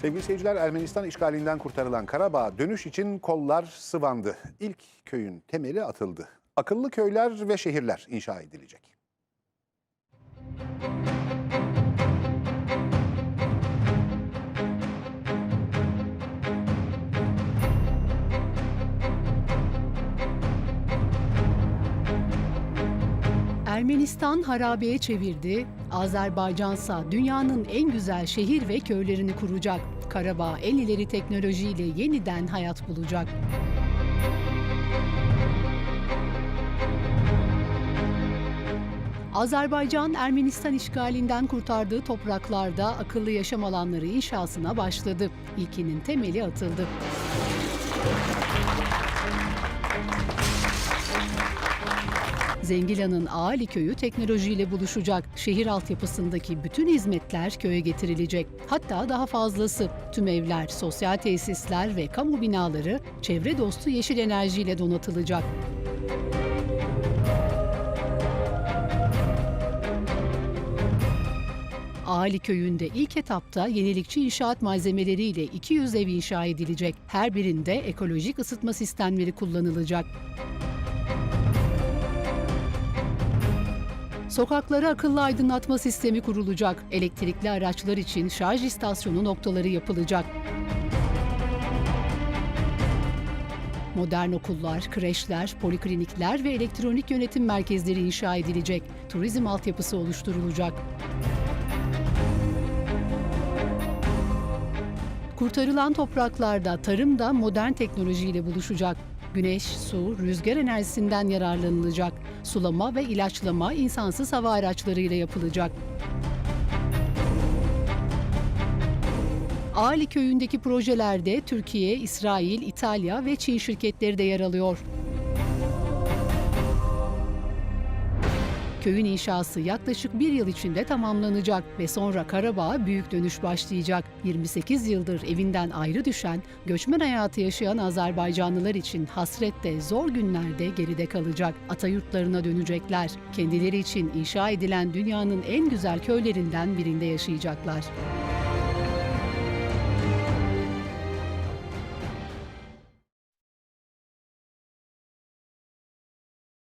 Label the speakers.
Speaker 1: Sevgili seyirciler Ermenistan işgalinden kurtarılan Karabağ dönüş için kollar sıvandı. İlk köyün temeli atıldı. Akıllı köyler ve şehirler inşa edilecek.
Speaker 2: Ermenistan harabeye çevirdi, Azerbaycansa dünyanın en güzel şehir ve köylerini kuracak. Karabağ en ileri teknolojiyle yeniden hayat bulacak. Azerbaycan, Ermenistan işgalinden kurtardığı topraklarda akıllı yaşam alanları inşasına başladı. İlkinin temeli atıldı. Zengila'nın Aali köyü teknolojiyle buluşacak. Şehir altyapısındaki bütün hizmetler köye getirilecek. Hatta daha fazlası. Tüm evler, sosyal tesisler ve kamu binaları çevre dostu yeşil enerjiyle donatılacak. Aali köyünde ilk etapta yenilikçi inşaat malzemeleriyle 200 ev inşa edilecek. Her birinde ekolojik ısıtma sistemleri kullanılacak. Sokaklara akıllı aydınlatma sistemi kurulacak. Elektrikli araçlar için şarj istasyonu noktaları yapılacak. Modern okullar, kreşler, poliklinikler ve elektronik yönetim merkezleri inşa edilecek. Turizm altyapısı oluşturulacak. Kurtarılan topraklarda tarım da modern teknolojiyle buluşacak. Güneş, su, rüzgar enerjisinden yararlanılacak. Sulama ve ilaçlama insansız hava araçlarıyla yapılacak. Aali köyündeki projelerde Türkiye, İsrail, İtalya ve Çin şirketleri de yer alıyor. Köyün inşası yaklaşık bir yıl içinde tamamlanacak ve sonra Karabağ'a büyük dönüş başlayacak. 28 yıldır evinden ayrı düşen, göçmen hayatı yaşayan Azerbaycanlılar için hasrette zor günlerde geride kalacak. Atayurtlarına dönecekler. Kendileri için inşa edilen dünyanın en güzel köylerinden birinde yaşayacaklar.